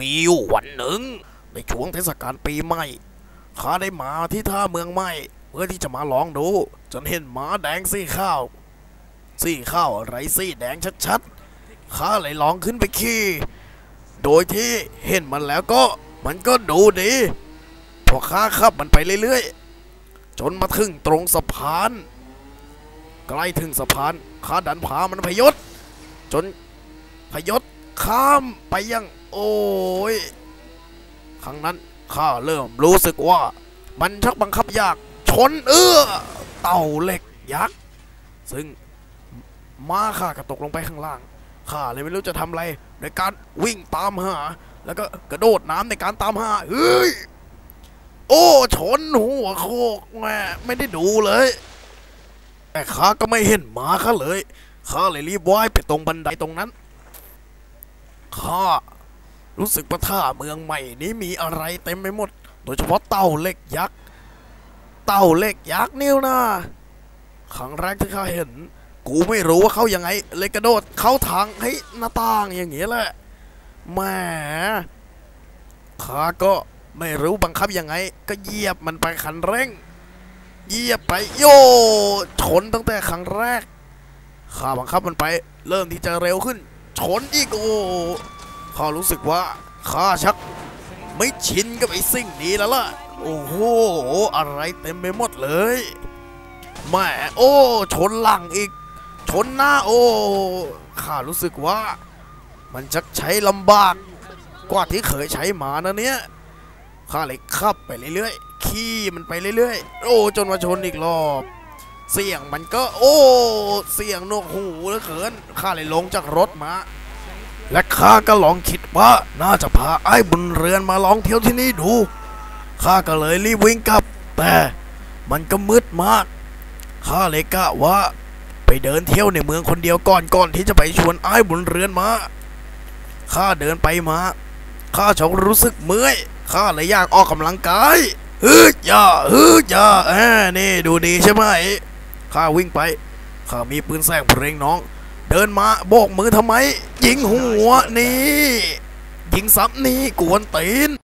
มีอยู่วันหนึ่ง ในช่วงเทศกาลปีใหม่ข้าได้มาที่ท่าเมืองใหม่เพื่อที่จะมาลองดู จนเห็นหมาแดงสีข้าวสีข้าวไรสีแดงชัดๆข้าเลยลองขึ้นไปขี่โดยที่เห็นมันแล้วก็มันก็ดูดีพอข้าขับมันไปเรื่อยๆ จนมาถึงตรงสะพาน ใกล้ถึงสะพานข้าดันพามันพยศ จนพยศข้ามไปยัง โอ้ยครั้งนั้นข้าเริ่มรู้สึกว่ามันชักบังคับยากชนเอื้อเต่าเหล็กยักษ์ซึ่งม้าข้าก็ตกลงไปข้างล่างข้าเลยไม่รู้จะทำอะไรในการวิ่งตามหา แล้วก็กระโดดน้ำในการตามหาเฮ้ยโอ้ชนหัวโคกแม่ไม่ได้ดูเลย แต่ข้าก็ไม่เห็นหมาข้าเลยข้าเลยรีบว่ายไปตรงบันไดตรงนั้นข้า รู้สึกว่าท่าเมืองใหม่นี้มีอะไรเต็มไปหมด โดยเฉพาะเต่าเล็กยักษ์ เต่าเล็กยักษ์นิ้วนะครั้งแรกที่ข้าเห็น กูไม่รู้ว่าเขายังไง เลยกระโดดเข้าทางให้หน้าต่างอย่างเงี้ยแหละแหมข้าก็ไม่รู้บังคับยังไง ก็เหยียบมันไปคันเร่งเหยียบไปโยชนตั้งแต่ครั้งแรกข้าบังคับมันไป เริ่มที่จะเร็วขึ้นชนอีกโอ้ ข้ารู้สึกว่าข้าชักไม่ชินกับไอ้สิ่งนี้แล้วล่ะ โอ้โห อะไรเต็มไปหมดเลยแหม่โอ้ ชนหลังอีก ชนหน้าโอ้ข้ารู้สึกว่า มันชักใช้ลำบากกว่าที่เคยใช้มานะเนี่ยข้าเลยขับไปเรื่อยๆ ขี่มันไปเรื่อยๆ โอ้จนมาชนอีกรอบ เสียงมันก็ โอ้ เสียงนกหูเหลือเกินข้าเลยลงจากรถมา และข้าก็ลองคิดว่าน่าจะพาไอ้บุญเรือนมาลองเที่ยวที่นี่ดูข้าก็เลยรีบวิ่งกลับ แต่มันก็มืดมากข้าเลยกะว่า ไปเดินเที่ยวในเมืองคนเดียวก่อนก่อนที่จะไปชวนไอ้บุญเรือนมาข้าเดินไปมาข้าชกรู้สึกเมื่อยข้าเลยอยากออกกำลังกายฮึดยาฮึดยาแอ่นี่ดูดีใช่ไหมข้าวิ่งไปข้ามีปืนแสงเพลงน้อง เดินมาโบกมือทำไม ยิงหัวนี่ ยิงซ้ำนี่กวนตีน